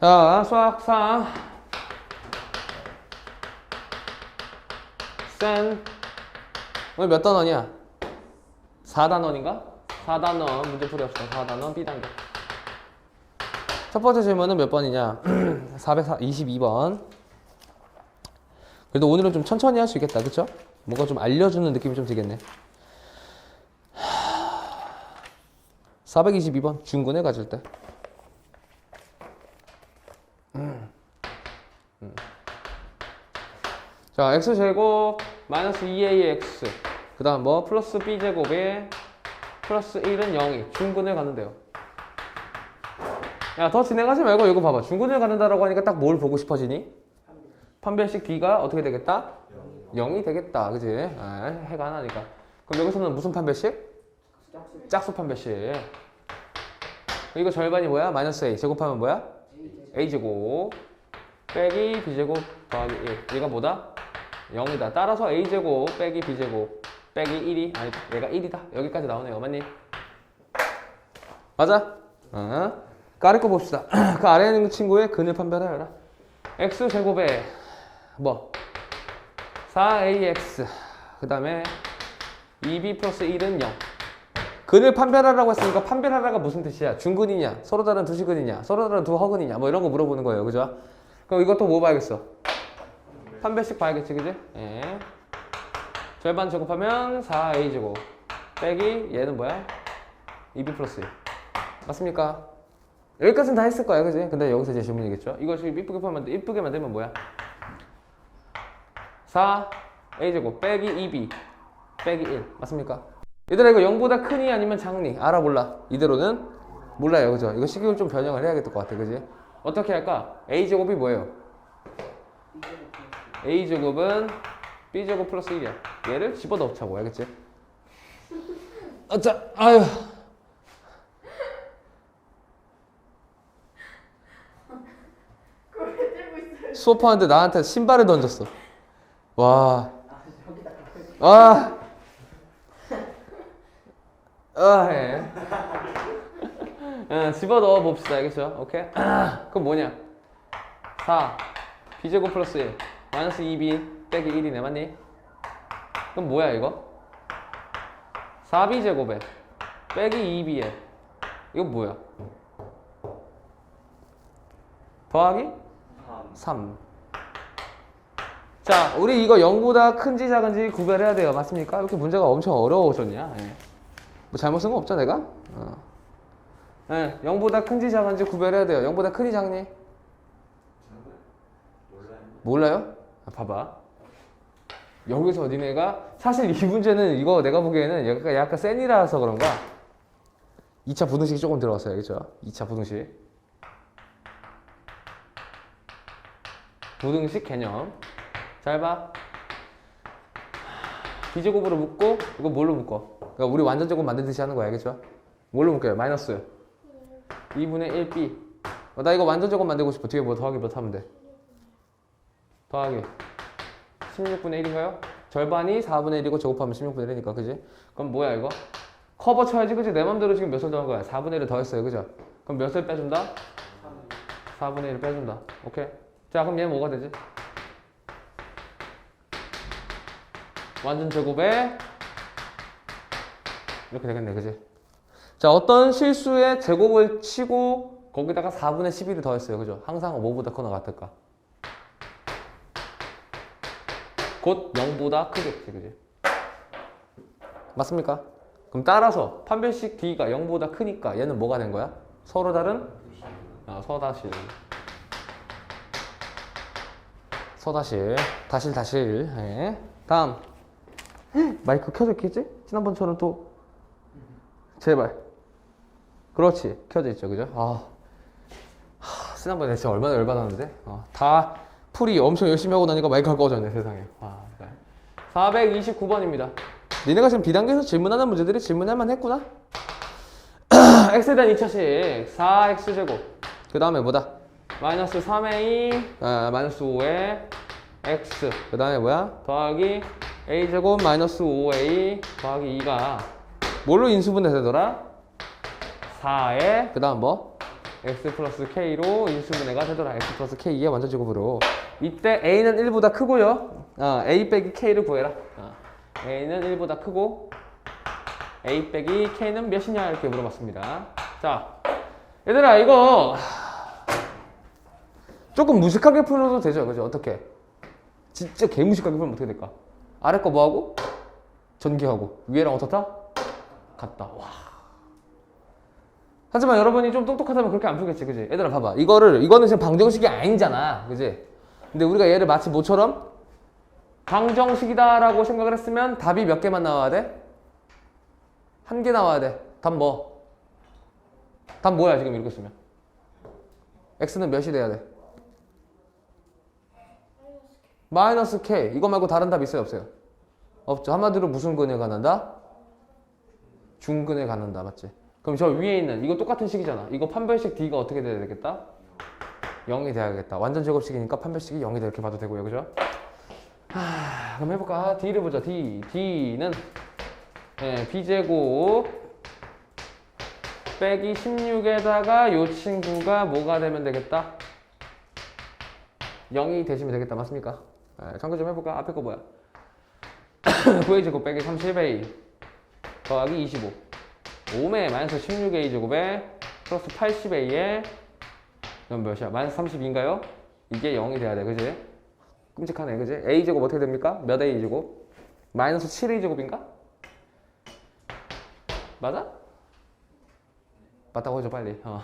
자, 수학상. 센. 오늘 몇 단원이야? 4단원인가? 4단원. 문제 풀이 없어. 4단원 B단계. 첫 번째 질문은 몇 번이냐? 422번. 그래도 오늘은 좀 천천히 할 수 있겠다. 그쵸? 뭔가 좀 알려주는 느낌이 좀 들겠네. 422번. 중군에 가질 때. 자, x제곱 마이너스 2ax 그 다음 뭐 플러스 b제곱에 플러스 1은 0이 중근을 가는데요 야 더 진행하지 말고 이거 봐봐 중근을 가는다라고 하니까 딱 뭘 보고 싶어지니? 판별식 d가 어떻게 되겠다? 0이 되겠다 그지? 아, 해가 하나니까 그럼 여기서는 무슨 판별식? 짝수 판별식 이거 절반이 뭐야? 마이너스 a 제곱하면 뭐야? a제곱 빼기 b제곱 더하기 1 얘가 뭐다? 0이다 따라서 a제곱 빼기 b제곱 빼기 1이 아니 얘가 1이다 여기까지 나오네요 맞니? 맞아? 어. 그 아래 거 봅시다 그 아래에 있는 친구의 근을 판별하여라 x제곱에 뭐 4ax 그 다음에 2b 플러스 1은 0 근을 판별하라고 했으니까 판별하라가 무슨 뜻이야? 중근이냐? 서로 다른 두 시근이냐? 서로 다른 두 허근이냐? 뭐 이런 거 물어보는 거예요. 그죠? 그럼 이것도 뭐 봐야겠어? 판별식 봐야겠지, 그지? 예. 절반 제곱하면 4a 제곱 빼기 얘는 뭐야? 2b 플러스 1 맞습니까? 여기까지는 다 했을 거야, 그지? 근데 여기서 이제 질문이겠죠? 이거 지금 이쁘게 풀면 이쁘게 만들면 뭐야? 4a 제곱 빼기 2b 빼기 1 맞습니까? 얘들아 이거 0보다 크니 아니면 작니? 알아 몰라? 이대로는 몰라요 그죠? 이거 식을 좀 변형을 해야 될것 같아 그지? 어떻게 할까? a제곱이 뭐예요? A제곱은 b제곱 플러스 1이야 얘를 집어넣자고 알겠지? 어짜 아유? 수업하는데 나한테 신발을 던졌어 와 아. 아, 해. 어, 집어넣어 봅시다. 알겠죠? 오케이? 그럼 뭐냐? 4. b제곱 플러스 1. 마이너스 2b 빼기 1이네. 맞니? 그럼 뭐야, 이거? 4b제곱에 빼기 2b에. 이거 뭐야? 더하기? 3. 자, 우리 이거 0보다 큰지 작은지 구별해야 돼요. 맞습니까? 이렇게 문제가 엄청 어려워졌냐? 예. 뭐 잘못 쓴 거 없죠, 내가? 어. 예, 0보다 큰지 작은지 구별해야 돼요. 0보다 크니 작니? 몰라요? 아, 봐봐. 여기서 니네가 사실 이 문제는 이거 내가 보기에는 약간, 약간 센이라서 그런가? 2차 부등식이 조금 들어갔어요. 그죠? 2차 부등식. 부등식 개념. 잘 봐. 비제곱으로 묶고 이거 뭘로 묶어? 그러니까 우리 완전 제곱 만들듯이 하는 거야, 알겠죠? 뭘로 묶어요? 마이너스 2분의 1b. 어, 나 이거 완전 제곱 만들고 싶어. 뒤에 뭐 더하기 몇 하면 돼? 더하기 16분의 1인가요? 절반이 4분의 1이고 제곱하면 16분의 1이니까, 그지? 그럼 뭐야 이거? 커버 쳐야지, 그지? 내 맘대로 지금 몇을 더한 거야? 4분의 1을 더했어요, 그죠? 그럼 몇을 빼준다? 4분의 1을 빼준다. 오케이. 자, 그럼 얘는 뭐가 되지? 완전 제곱에 이렇게 되겠네, 그지? 자, 어떤 실수에 제곱을 치고 거기다가 4분의 11을 더했어요, 그죠? 항상 5보다 크거나 같을까? 곧 0보다 크겠지, 그지? 맞습니까? 그럼 따라서 판별식 D가 0보다 크니까 얘는 뭐가 된 거야? 서로 다른? 아, 서다실. 서다실. 다실, 다실. 예. 다음. 마이크 켜져 있겠지? 지난번처럼 또 제발 그렇지 켜져 있죠 그죠? 아 하, 지난번에 진짜 얼마나 열받았는데 어, 다 풀이 엄청 열심히 하고 나니까 마이크가 꺼졌네 세상에 아, 네. 429번입니다 니네가 지금 비단계에서 질문하는 문제들이 질문할 만 했구나 x에 대한 2차식 4x제곱 그 다음에 뭐다? 마이너스 3a 아, 마이너스 5에 x 그 다음에 뭐야? 더하기 a제곱 마이너스 5a 더하기 2가 뭘로 인수분해 되더라? 4에 그 다음 뭐? x 플러스 k로 인수분해가 되더라. x 플러스 k의 완전 제곱으로. 이때 a는 1보다 크고요. 어, a 빼기 k를 구해라. 어, a는 1보다 크고 a 빼기 k는 몇이냐 이렇게 물어봤습니다. 자, 얘들아 이거 조금 무식하게 풀어도 되죠, 그죠? 어떻게? 진짜 개무식하게 풀면 어떻게 될까? 아래 거 뭐하고? 전기하고 위에랑 어떻다? 같다. 와. 하지만 여러분이 좀 똑똑하다면 그렇게 안 풀겠지, 그지? 얘들아 봐봐. 이거를 이거는 지금 방정식이 아니잖아, 그지? 근데 우리가 얘를 마치 뭐처럼 방정식이다라고 생각을 했으면 답이 몇 개만 나와야 돼? 한 개 나와야 돼. 답 뭐? 답 뭐야 지금 이렇게 쓰면? x는 몇이 돼야 돼? 마이너스 k. 이거 말고 다른 답 있어요, 없어요? 없죠. 한마디로 무슨 근에 관한다? 중근에 관한다, 맞지? 그럼 저 위에 있는 이거 똑같은 식이잖아. 이거 판별식 d가 어떻게 돼야 되겠다? 0이 돼야겠다. 완전 제곱식이니까 판별식이 0이 돼 이렇게 봐도 되고요, 그죠? 하, 그럼 해볼까? d를 보자. d, d는 예, b제곱 빼기 16에다가 요 친구가 뭐가 되면 되겠다? 0이 되시면 되겠다. 맞습니까? 예, 참고 좀 해볼까? 앞에 거 뭐야? 9a 제곱 빼기 30a 더하기 25 5에 마이너스 16a 제곱에 플러스 80a에 이건 몇이야? 마이너스 32인가요? 이게 0이 돼야 돼 그지? 끔찍하네 그지? a 제곱 어떻게 됩니까? 몇 a 제곱? 마이너스 7a 제곱인가? 맞아? 맞다고 해줘 빨리 어.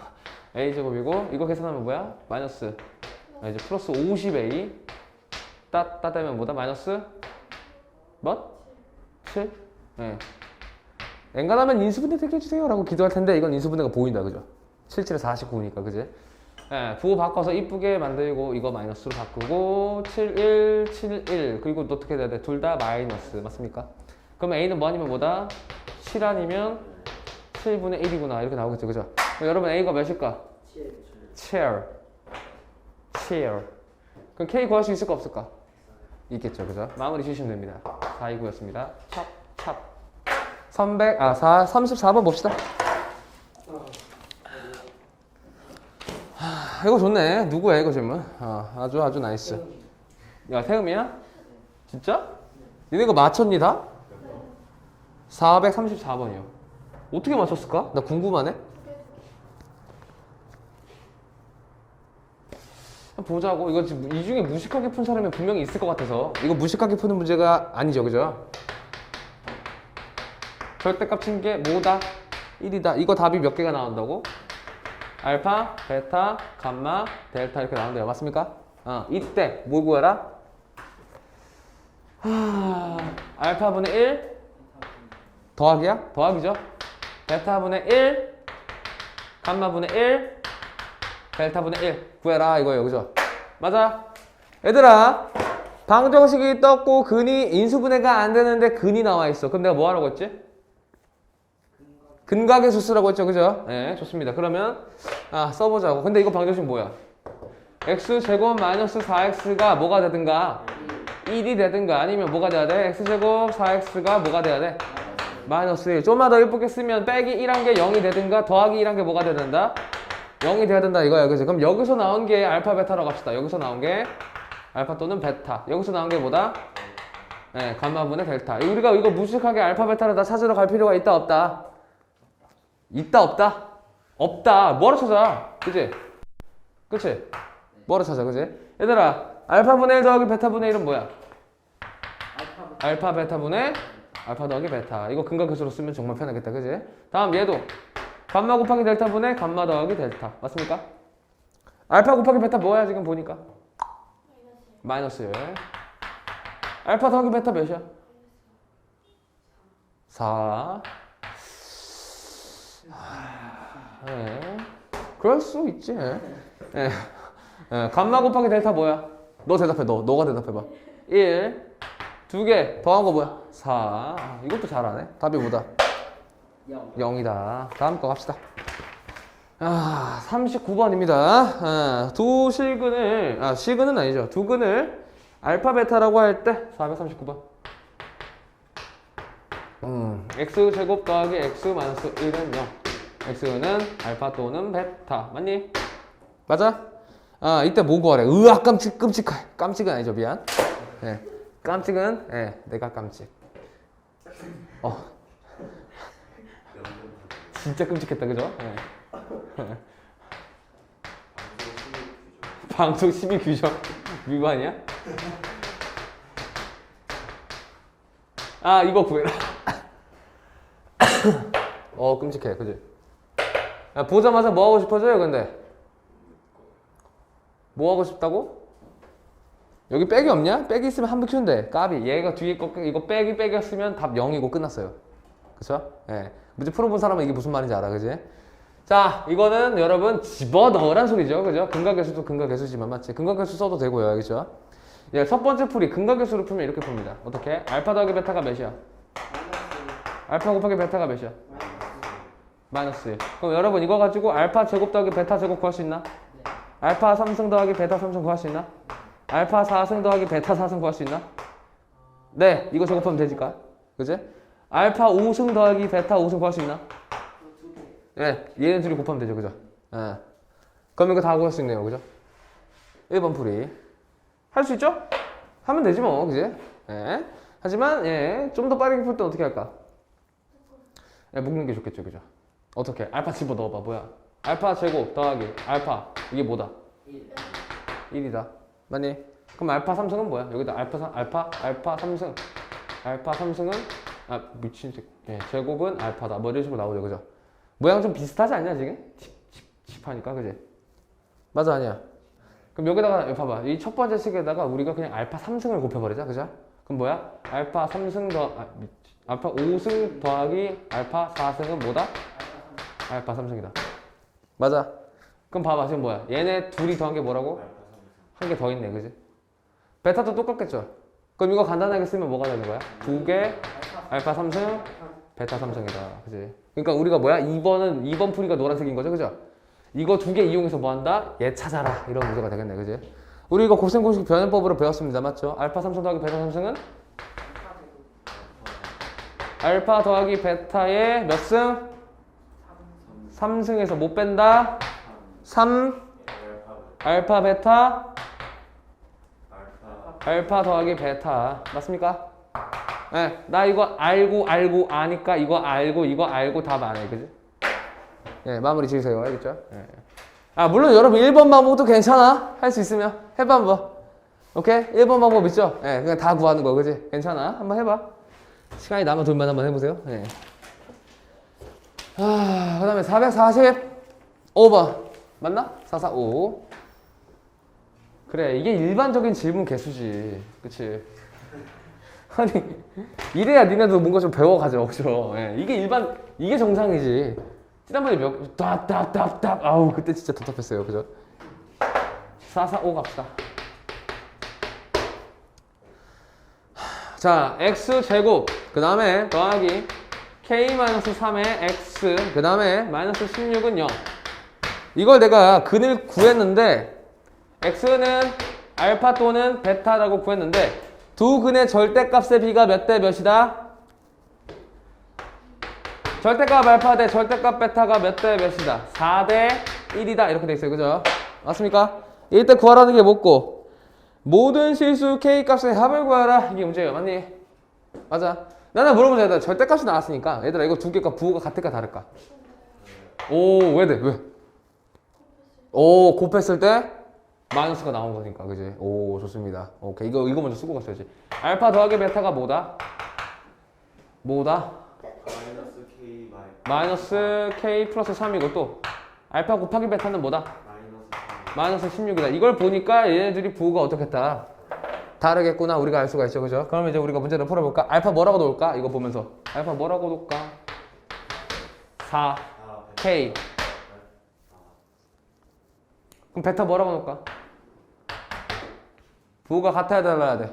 a 제곱이고 이거 계산하면 뭐야? 마이너스 아, 이제 플러스 50a 따, 따 되면 뭐다? 마이너스 몇? 7? 네. 엔간하면 인수분해 되게 해주세요 라고 기도할 텐데 이건 인수분해가 보인다 그죠? 7, 7에 49니까 그지? 예, 부호 바꿔서 이쁘게 만들고 이거 마이너스로 바꾸고 7, 1, 7, 1 그리고 어떻게 돼야 돼? 둘 다 마이너스 맞습니까? 그러면 A는 뭐 아니면 뭐다? 7 아니면 7분의 1이구나 이렇게 나오겠죠 그죠? 그럼 여러분 A가 몇일까? 7 7 그럼 K 구할 수 있을까 없을까? 있겠죠 그죠? 마무리 주시면 됩니다 429였습니다 찹 찹. 300, 아, 4, 34번 봅시다. 하, 이거 좋네. 누구야, 이거 질문? 아, 아주, 아주 나이스. 야, 태음이야? 진짜? 니네 이거 맞췄니, 다? 434번이요. 어떻게 맞췄을까? 나 궁금하네. 보자고. 이거 지금 이 중에 무식하게 푼 사람이 분명히 있을 것 같아서. 이거 무식하게 푸는 문제가 아니죠, 그죠? 절대값 친게 뭐다? 1이다. 이거 답이 몇 개가 나온다고? 알파, 베타, 감마, 델타 이렇게 나온대요. 맞습니까? 어, 이때 뭐 구해라? 하, 알파분의 1 더하기야? 더하기죠. 베타분의 1 감마분의 1 델타분의 1 구해라 이거예요. 그죠? 맞아. 얘들아 방정식이 떴고 근이 인수분해가 안 되는데 근이 나와 있어. 그럼 내가 뭐 하라고 했지? 근각의 수쓰라고 했죠, 그죠? 네, 좋습니다. 그러면 아 써보자고. 근데 이거 방정식 뭐야? x 제곱 마이너스 4x가 뭐가 되든가 1이 되든가 아니면 뭐가 돼야 돼? x 제곱 4x가 뭐가 돼야 돼? 마이너스 1. 좀만 더 예쁘게 쓰면 빼기 1한 게 0이 되든가 더하기 1한 게 뭐가 되야 된다? 0이 돼야 된다 이거야, 그죠? 그럼 여기서 나온 게 알파 베타라고 합시다. 여기서 나온 게 알파 또는 베타. 여기서 나온 게 뭐다? 네, 감마분의 델타. 우리가 이거 무식하게 알파 베타를 다 찾으러 갈 필요가 있다 없다? 있다 없다? 없다. 뭐하러 찾아? 그지? 그치? 뭐하러 찾아? 그지? 얘들아 알파분의 1 더하기 베타분의 1은 뭐야? 알파 베타분의 알파 더하기 베타. 이거 근각교수로 쓰면 정말 편하겠다. 그지? 다음 얘도 감마 곱하기 델타분의 감마 더하기 델타. 맞습니까? 알파 곱하기 베타 뭐야 지금 보니까? 마이너스 알파 더하기 베타 몇이야? 4 네. 그럴 수 있지. 예. 예. 예. 감마 곱하기 델타 뭐야? 너 대답해, 너. 너가 대답해봐. 1. 두 개. 더한 거 뭐야? 4. 아, 이것도 잘하네. 답이 뭐다? 0. 이다 다음 거 갑시다. 아, 39번입니다. 아, 두 실근을, 아, 실근은 아니죠. 두 근을 알파 베타라고 할 때 439번. 음, x 제곱 더하기 x 마이너스 1은 0. X는 알파 또는 베타 맞니? 맞아? 아 이때 뭐 구하래? 으아 깜찍 끔찍해 깜찍은 아니죠 미안 예 깜찍은 예 내가 깜찍 어 진짜 끔찍했다 그죠? 예. 방송 12 규정 위반이야? 아 이거 구해라 어 끔찍해 그지? 야, 보자마자 뭐 하고 싶어져요 근데? 뭐 하고 싶다고? 여기 백이 없냐? 백이 있으면 한번 키운대 까비 얘가 뒤에 거 이거 백이 백이었으면 답 0이고 끝났어요 그쵸? 예. 문제 풀어본 사람은 이게 무슨 말인지 알아 그지? 자 이거는 여러분 집어넣으란 소리죠 그죠? 근각계수도 근각계수지만 맞지? 근각계수 써도 되고요 알겠죠? 예, 첫 번째 풀이 근각계수로 풀면 이렇게 풉니다 어떻게? 알파 더하기 베타가 몇이야? 알파 곱하기 베타가 몇이야? 마이너스 1 그럼 여러분 이거 가지고 알파 제곱 더하기 베타 제곱 구할 수 있나? 알파 3승 더하기 베타 3승 구할 수 있나? 알파 4승 더하기 베타 4승 구할 수 있나? 네 이거 제곱하면 되니까 그지? 알파 5승 더하기 베타 5승 구할 수 있나? 네 얘네 둘이 곱하면 되죠 그죠? 예. 그럼 이거 다 구할 수 있네요 그죠? 1번 풀이 할 수 있죠? 하면 되지 뭐 그지? 예. 하지만 예, 좀 더 빠르게 풀 때 어떻게 할까? 예, 묶는 게 좋겠죠 그죠? 어떻게? 알파 집어 넣어봐 뭐야? 알파 제곱 더하기 알파 이게 뭐다? 1 이다 맞니? 그럼 알파 3승은 뭐야? 여기다 알파 3, 알파 알파 3승 알파 3승은 아 미친 새끼 예, 제곱은 알파다 뭐 이런 식으로 나오죠 그죠? 모양 좀 비슷하지 않냐 지금? 칩칩칩하니까 그지? 맞아 아니야? 그럼 여기다가 여기 봐봐 이 첫 번째 식에다가 우리가 그냥 알파 3승을 곱해버리자 그죠? 그럼 뭐야? 알파 3승 더 아, 미, 알파 5승 더하기 알파 4승은 뭐다? 알파 3승이다 맞아 그럼 봐봐 지금 뭐야 얘네 둘이 더한 게 뭐라고? 한 개 더 있네 그지? 베타도 똑같겠죠? 그럼 이거 간단하게 쓰면 뭐가 되는 거야? 두 개 알파 3승 베타 3승이다 그지? 그러니까 우리가 뭐야? 2번은 2번 풀이가 노란색인 거죠 그죠? 이거 두 개 이용해서 뭐 한다? 얘 찾아라 이런 문제가 되겠네 그지? 우리 이거 곱셈 공식 변형법으로 배웠습니다 맞죠? 알파 3승 더하기 베타 3승은? 알파 더하기 베타의 몇 승? 3승에서 못 뺀다 3 알파 베타 알파 더하기 베타 맞습니까? 네, 나 이거 알고 알고 아니까 이거 알고 이거 알고 답안 해, 그지? 예, 마무리 지으세요, 알겠죠? 예. 아 물론 여러분 1번 방법도 괜찮아, 할 수 있으면 해봐 한번. 오케이? 1번 방법 있죠? 예, 그냥 다 구하는 거, 그지? 괜찮아, 한번 해봐. 시간이 남아 돌면 한번 해보세요. 예. 아, 그 다음에 445번 맞나? 445. 그래 이게 일반적인 질문 개수지. 그치? 아니 이래야 니네도 뭔가 좀 배워가죠 그죠? 예, 이게 일반 이게 정상이지. 지난번에 몇 답 답 답 답. 아우 그때 진짜 답답했어요 그죠? 445 갑시다. 자 x 제곱. 그 다음에 더하기 k-3의 x 그 다음에 마이너스 16은 0 이걸 내가 근을 구했는데 x는 알파 또는 베타라고 구했는데 두 근의 절대값의 비가 몇 대 몇이다? 절대값 알파 대 절대값 베타가 몇 대 몇이다? 4 대 1이다 이렇게 돼 있어요 그죠? 맞습니까? 이때 구하라는 게 뭐고 모든 실수 k 값의 합을 구하라 이게 문제예요 맞니? 맞아 나는 물어보자 얘들아 절대값이 나왔으니까 얘들아 이거 두 개가 부호가 같을까 다를까? 오왜 돼? 왜? 오 곱했을 때 마이너스가 나온 거니까 그지? 오 좋습니다. 오케이 이거 이거 먼저 쓰고 갔어야지. 알파 더하기 베타가 뭐다? 뭐다? 마이너스 K 마이 마이너스 k 플러스 3이고 또 알파 곱하기 베타는 뭐다? 마이너스 3 마이너스 16이다. 이걸 보니까 얘네들이 부호가 어떻겠다. 다르겠구나 우리가 알 수가 있죠 그죠? 그럼 이제 우리가 문제를 풀어볼까? 알파 뭐라고 놓을까? 이거 보면서 알파 뭐라고 놓을까? 4 4 k 그럼 베타 뭐라고 놓을까? 부호가 같아야 달라야 돼.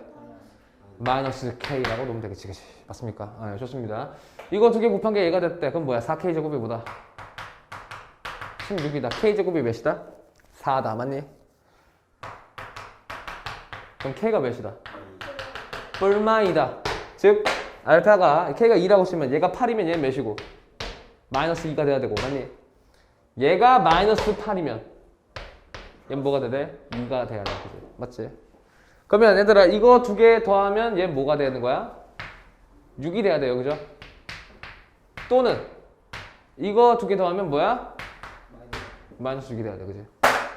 마이너스 k라고 놓으면 되겠지, 그치? 맞습니까? 아, 네, 좋습니다. 이거 두 개 곱한 게 얘가 됐대. 그럼 뭐야? 4k 제곱이 뭐다? 16이다. k 제곱이 몇이다? 4다, 맞니? 그럼 k가 몇이다? 뿔마이다. 즉, 알파가 k가 2라고 치면 얘가 8이면 얘는 몇이고? 마이너스 2가 돼야 되고, 맞니? 얘가 마이너스 8이면 얘는 뭐가 돼? 2가 돼야 돼. 그지? 맞지? 그러면 얘들아 이거 두 개 더하면 얘 뭐가 되는 거야? 6이 돼야 돼요. 그죠? 또는 이거 두 개 더하면 뭐야? 마이너스 6이 돼야 돼. 그지?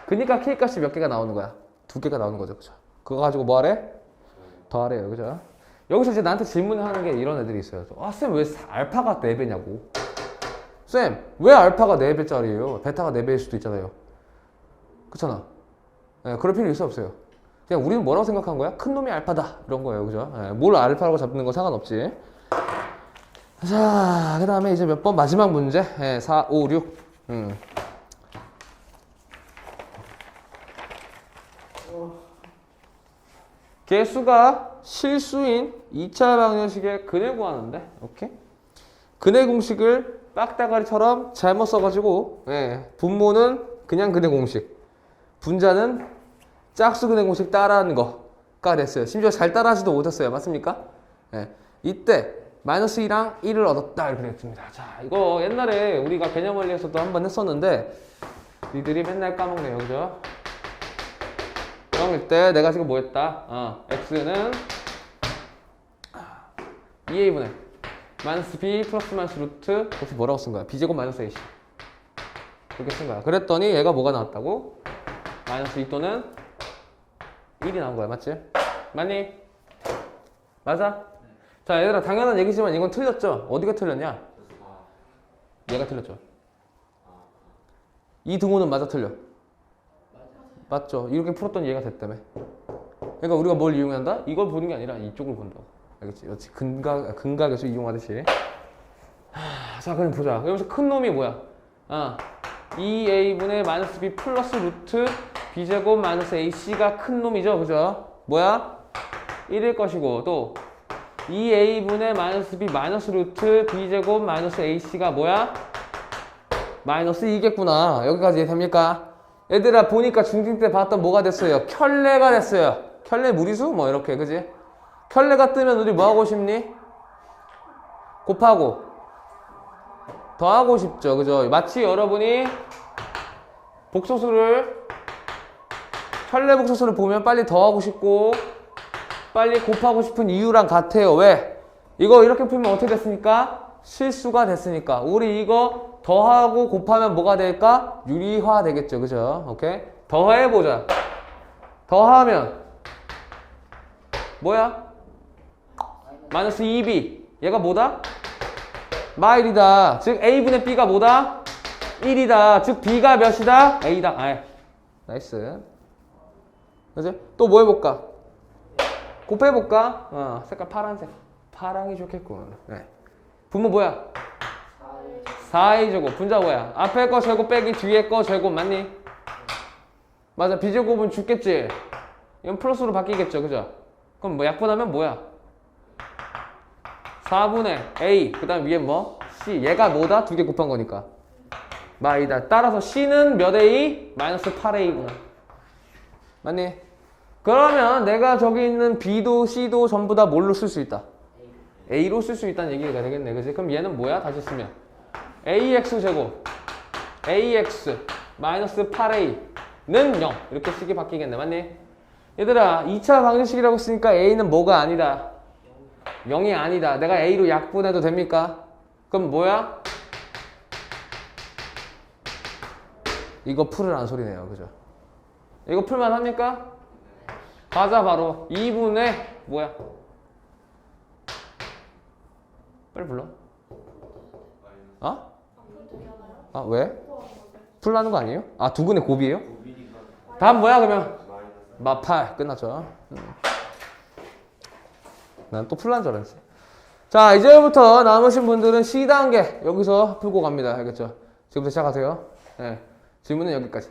그니까 K 값이 몇 개가 나오는 거야? 두 개가 나오는 거죠. 그죠? 그거 가지고 뭐 하래? 더 하래요. 그죠? 여기서 이제 나한테 질문하는 게 이런 애들이 있어요. 아, 쌤, 왜 알파가 4배냐고. 쌤, 왜 알파가 4배짜리예요? 베타가 4배일 수도 있잖아요. 그렇잖아. 예, 그럴 필요 있어 없어요. 그냥 우리는 뭐라고 생각한 거야? 큰 놈이 알파다. 이런 거예요. 그죠? 예, 뭘 알파라고 잡는 거 상관없지. 자, 그 다음에 이제 몇 번 마지막 문제. 예, 4, 5, 6. 음. 개수가 실수인 2차 방정식의 근을 구하는데, 오케이? 근의 공식을 빡다가리처럼 잘못 써가지고, 예, 분모는 그냥 근의 공식, 분자는 짝수 근의 공식 따라하는 거가 됐어요. 심지어 잘 따라하지도 못했어요. 맞습니까? 예, 이때 마이너스 2랑 1을 얻었다 이렇게 됐습니다. 자, 이거 옛날에 우리가 개념 원리에서도 한번 했었는데, 니들이 맨날 까먹네요, 그죠? 그럼 때 내가 지금 뭐 했다? 어, x는 2a분의 마이너스 b 플러스 마이너스 루트 그래서 뭐라고 쓴 거야? b제곱 마이너스 ac 이렇게 쓴 거야. 그랬더니 얘가 뭐가 나왔다고? 마이너스 2 또는 1이 나온 거야. 맞지? 맞니? 맞아? 자 얘들아 당연한 얘기지만 이건 틀렸죠? 어디가 틀렸냐? 얘가 틀렸죠. 이 등호는 맞아 틀려. 맞죠? 이렇게 풀었던 얘가 됐다며. 그러니까 우리가 뭘 이용한다? 이걸 보는 게 아니라 이쪽을 본다고. 알겠지? 그렇지. 근각, 근각에서 이용하듯이. 하, 자, 그럼 보자. 여기서 큰 놈이 뭐야? 아, 2a분의 마이너스 b 플러스 루트 b제곱 마이너스 ac가 큰 놈이죠. 그죠? 뭐야? 1일 것이고, 또 2a분의 마이너스 b 마이너스 루트 b제곱 마이너스 ac가 뭐야? 마이너스 2겠구나. 여기까지 됩니까? 얘들아 보니까 중딩 때 봤던 뭐가 됐어요? 켤레가 됐어요. 켤레 무리수? 뭐 이렇게 그지? 켤레가 뜨면 우리 뭐 하고 싶니? 곱하고 더하고 싶죠. 그죠? 마치 여러분이 복소수를 켤레 복소수를 보면 빨리 더하고 싶고 빨리 곱하고 싶은 이유랑 같아요. 왜? 이거 이렇게 풀면 어떻게 됐습니까? 실수가 됐으니까. 우리 이거 더하고 곱하면 뭐가 될까? 유리화 되겠죠. 그죠? 오케이? 더해 보자. 더하면 뭐야? 마이너스 2b. 얘가 뭐다? 마일이다. 즉 a분의 b가 뭐다? 1이다. 즉 b가 몇이다? a다. 아, 나이스. 그지? 또뭐 해볼까? 곱해볼까? 어, 색깔 파란색. 파랑이 좋겠군. 네. 분모 뭐야? 4a 제곱. 분자 뭐야? 앞에 거 제곱 빼기 뒤에 거 제곱 맞니? 맞아. b제곱은 죽겠지? 이건 플러스로 바뀌겠죠. 그죠? 그럼 뭐 약분하면 뭐야? 4분의 a. 그 다음 위에 뭐? c. 얘가 뭐다? 두 개 곱한 거니까. 마이다. 따라서 c는 몇 a? 마이너스 8a구나. 맞니? 그러면 내가 저기 있는 b도 c도 전부 다 뭘로 쓸 수 있다? A로 쓸 수 있다는 얘기가 되겠네. 그지? 그럼 얘는 뭐야? 다시 쓰면. ax 제곱 ax 마이너스 8a는 0 이렇게 식이 바뀌겠네 맞니? 얘들아 2차 방정식이라고 쓰니까 a는 뭐가 아니다 0이 아니다 내가 a로 약분해도 됩니까? 그럼 뭐야? 이거 풀으라는 소리네요 그죠? 이거 풀만 합니까? 가자 바로 2분의 뭐야? 빨리 불러 어? 아 왜? 풀라는 거 아니에요? 아두 분의 곱이에요? 다음 뭐야 그러면? 마팔 끝났죠. 난또 풀란 줄 알았지. 자 이제부터 남으신 분들은 C 단계 여기서 풀고 갑니다. 알겠죠? 지금부터 시작하세요. 네, 질문은 여기까지.